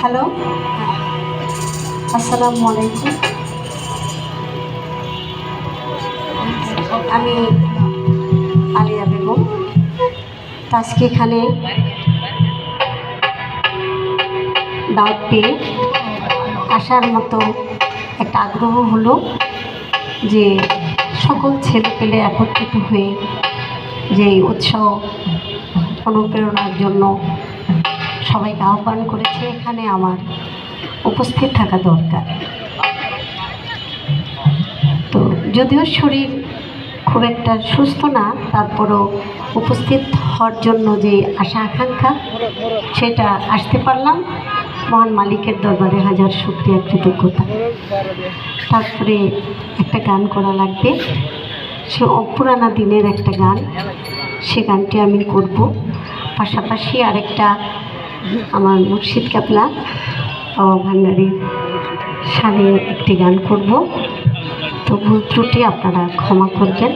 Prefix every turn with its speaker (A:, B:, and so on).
A: Hello. আসসালামু আলাইকুম। আমি আলিয়া বেগম। তাজকে এখানে দাওয়াত পেয়ে আসার মতো একটা আগ্রহ হলো যে সকল ছেলে পেলে একত্রিত হয়ে যে উৎসাহ অনুপ্রেরণার জন্য সবাইকে আহ্বান করেছে, এখানে আমার উপস্থিত থাকা দরকার। তো যদিও শরীর খুব একটা সুস্থ না, তারপরও উপস্থিত হওয়ার জন্য যে আশা, আকাঙ্ক্ষা, সেটা আসতে পারলাম। মহান মালিকের দরবারে হাজার শুক্রিয়া, কৃতজ্ঞতা। তারপরে একটা গান করা লাগবে। সে অপুরানা দিনের একটা গান, সে গানটি আমি করব। পাশাপাশি আরেকটা আমার মুর্শিদ কাপলা বাবা ভান্ডারির সামনে একটি গান করব। তো ভুল ত্রুটি আপনারা ক্ষমা করবেন।